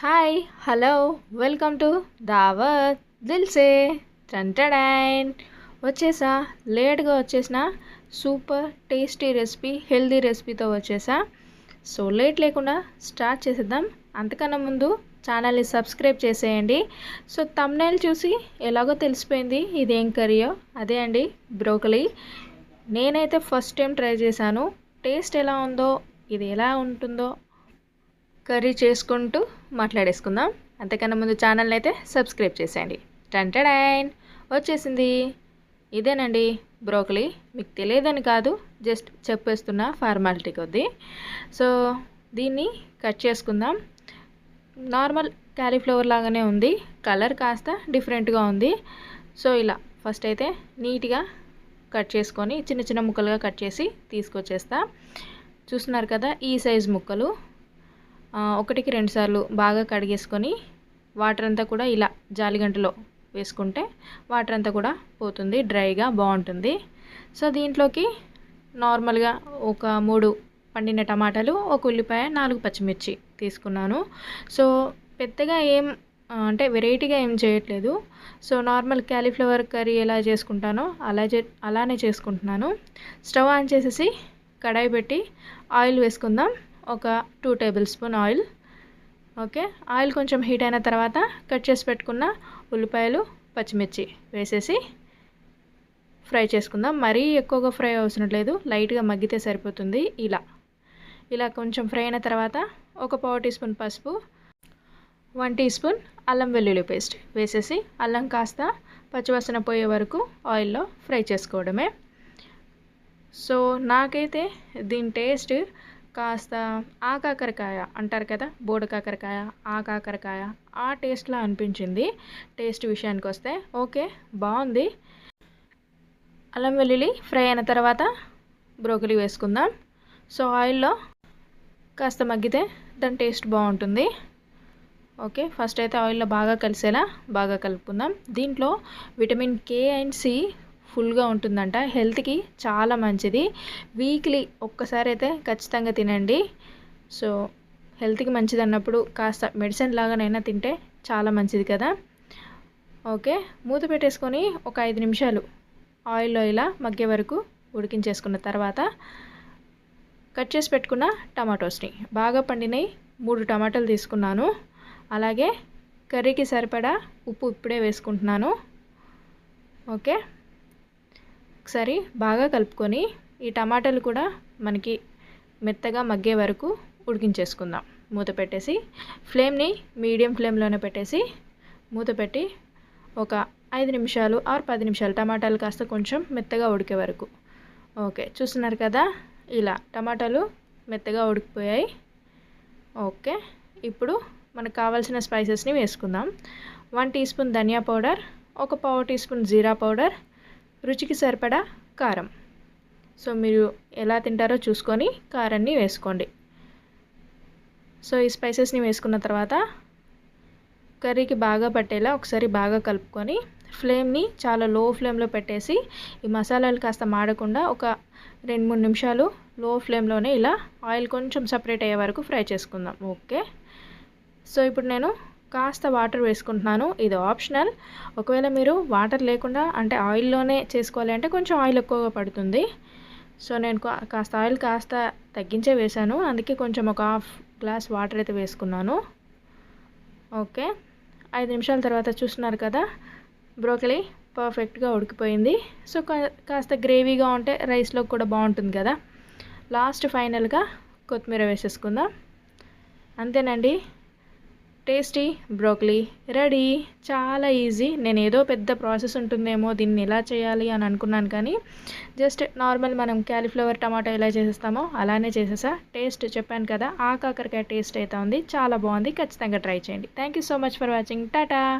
Hi hello welcome to దావత్ దిల్సే టంటడైన్ వచ్చేసా? లేట్గా వచ్చేసిన? సూపర్ టేస్టీ రెసిపీ హెల్దీ రెసిపీతో వచ్చేసా? సో లేట్ లేకుండా స్టార్ట్ చేసేద్దాం. అంతకన్నా ముందు ఛానల్ని సబ్స్క్రైబ్ చేసేయండి. సో తమ్నైల్ చూసి ఎలాగో తెలిసిపోయింది. ఇది ఏం కర్రీయో అదే అండి బ్రోకలీ నేనైతే ఫస్ట్ టైం ట్రై చేశాను. టేస్ట్ ఎలా ఉందో ఇది ఎలా ఉంటుందో కర్రీ చేసుకుంటూ మాట్లాడేసుకుందాం. అంతకన్నా ముందు ఛానల్ని అయితే సబ్స్క్రైబ్ చేసేయండి. టంటడైన్! వచ్చేసింది. ఇదేనండి బ్రోకలీ. మీకు తెలియదని కాదు జస్ట్ చెప్పేస్తున్న ఫార్మాలిటీ కొద్దీ. సో దీన్ని కట్ చేసుకుందాం. నార్మల్ క్యాలీఫ్లవర్ లాగానే ఉంది. కలర్ కాస్త డిఫరెంట్గా ఉంది. సో ఇలా ఫస్ట్ అయితే నీట్గా కట్ చేసుకొని చిన్న చిన్న ముక్కలుగా కట్ చేసి తీసుకొచ్చేస్తా. చూస్తున్నారు కదా ఈ సైజ్ ముక్కలు. ఒకటికి రెండు సార్లు బాగా కడిగేసుకొని వాటర్ అంతా కూడా ఇలా జాలిగంటలో వేసుకుంటే వాటర్ అంతా కూడా పోతుంది డ్రైగా బాగుంటుంది. సో దీంట్లోకి నార్మల్గా ఒక మూడు పండిన టమాటాలు ఒక ఉల్లిపాయ నాలుగు పచ్చిమిర్చి తీసుకున్నాను. సో పెద్దగా ఏం అంటే వెరైటీగా ఏం చేయట్లేదు. సో నార్మల్ క్యాలీఫ్లవర్ కర్రీ ఎలా చేసుకుంటానో అలా చే అలానే చేసుకుంటున్నాను. స్టవ్ ఆన్ చేసేసి కడాయి పెట్టి ఆయిల్ వేసుకుందాం. ఒక two tablespoon oil okay oil కొంచెం హీట్ అయిన తర్వాత కట్ చేసి పెట్టుకున్న ఉల్లిపాయలు పచ్చిమిర్చి వేసేసి ఫ్రై చేసుకుందాం. మరీ ఎక్కువగా ఫ్రై అవసరం లేదు. లైట్గా మగ్గితే సరిపోతుంది. ఇలా. ఇలా కొంచెం ఫ్రై అయిన తర్వాత ఒక పావు టీ స్పూన్ పసుపు వన్ టీ స్పూన్ అల్లం వెల్లుల్లి పేస్ట్ వేసేసి అల్లం కాస్త పచ్చివాసన పోయే వరకు ఆయిల్లో ఫ్రై చేసుకోవడమే. సో నాకైతే దీని టేస్ట్ కాస్త ఆ కాకరకాయ అంటారు కదా బోడ కాకరకాయ ఆ కాకరకాయ ఆ టేస్ట్లా అనిపించింది. టేస్ట్ విషయానికి వస్తే ఓకే బాగుంది. అల్లం వెల్లుల్లి ఫ్రై అయిన తర్వాత బ్రోకలీ వేసుకుందాం. సో ఆయిల్లో కాస్త మగ్గితే దాని టేస్ట్ బాగుంటుంది. ఓకే ఫస్ట్ అయితే ఆయిల్లో బాగా కలిసేలా బాగా కలుపుకుందాం. దీంట్లో విటమిన్ కే అండ్ సి ఫుల్గా ఉంటుందంట. హెల్త్కి చాలా మంచిది. వీక్లీ ఒక్కసారి అయితే ఖచ్చితంగా తినండి. సో హెల్త్కి మంచిది అన్నప్పుడు కాస్త మెడిసిన్ లాగానైనా తింటే చాలా మంచిది కదా. ఓకే మూత పెట్టేసుకొని ఒక ఐదు నిమిషాలు ఆయిల్లో ఇలా మగ్గే వరకు ఉడికించేసుకున్న తర్వాత కట్ చేసి పెట్టుకున్న టమాటోస్ని. బాగా పండినవి మూడు టమాటాలు తీసుకున్నాను. అలాగే కర్రీకి సరిపడా ఉప్పు ఇప్పుడే వేసుకుంటున్నాను. ఓకే. ఒకసారి బాగా కలుపుకొని ఈ టమాటాలు కూడా మనకి మెత్తగా మగ్గే వరకు ఉడికించేసుకుందాం. మూత పెట్టేసి ఫ్లేమ్ని మీడియం ఫ్లేమ్లోనే పెట్టేసి మూత పెట్టి ఒక ఐదు నిమిషాలు ఆరు పది నిమిషాలు టమాటాలు కాస్త కొంచెం మెత్తగా ఉడికే వరకు. ఓకే చూస్తున్నారు కదా? ఇలా టమాటాలు మెత్తగా ఉడికిపోయాయి. ఓకే ఇప్పుడు మనకు కావాల్సిన స్పైసెస్ని వేసుకుందాం. వన్ టీ స్పూన్ ధనియా పౌడర్ ఒక పావు టీ స్పూన్ జీరా పౌడర్ రుచికి సరిపడా కారం. సో మీరు ఎలా తింటారో చూసుకొని కారాన్ని వేసుకోండి. సో ఈ స్పైసెస్ని వేసుకున్న తర్వాత కర్రీకి బాగా పట్టేలా ఒకసారి బాగా కలుపుకొని ఫ్లేమ్ని చాలా లో ఫ్లేమ్లో పెట్టేసి ఈ మసాలాలు కాస్త మాడకుండా ఒక రెండు మూడు నిమిషాలు లో ఫ్లేమ్లోనే ఇలా ఆయిల్ కొంచెం సపరేట్ అయ్యే వరకు ఫ్రై చేసుకుందాం. ఓకే? సో ఇప్పుడు నేను కాస్త వాటర్ వేసుకుంటున్నాను. ఇది ఆప్షనల్. ఒకవేళ మీరు వాటర్ లేకుండా అంటే ఆయిల్లోనే చేసుకోవాలి అంటే కొంచెం ఆయిల్ ఎక్కువగా పడుతుంది. సో నేను కాస్త ఆయిల్ కాస్త తగ్గించే వేశాను. అందుకే కొంచెం ఒక హాఫ్ గ్లాస్ వాటర్ అయితే వేసుకున్నాను. ఓకే. ఐదు నిమిషాల తర్వాత చూస్తున్నారు కదా బ్రోకలీ పర్ఫెక్ట్గా ఉడికిపోయింది. సో కాస్త గ్రేవీగా ఉంటే రైస్లో కూడా బాగుంటుంది కదా. లాస్ట్ ఫైనల్గా కొత్తిమీర వేసేసుకుందాం. అంతేనండి. టేస్టీ బ్రోకలీ రెడీ చాలా ఈజీ. నేను ఏదో పెద్ద ప్రాసెస్ ఉంటుందేమో దీన్ని ఎలా చేయాలి అని అనుకున్నాను కానీ జస్ట్ నార్మల్ మనం క్యాలీఫ్లవర్ టమాటో ఎలా చేసేస్తామో అలానే చేసేసా. టేస్ట్ చెప్పాను కదా ఆ కాకరకాయ టేస్ట్ అయితే ఉంది. చాలా బాగుంది. ఖచ్చితంగా ట్రై చేయండి. Thank you so much for watching Tata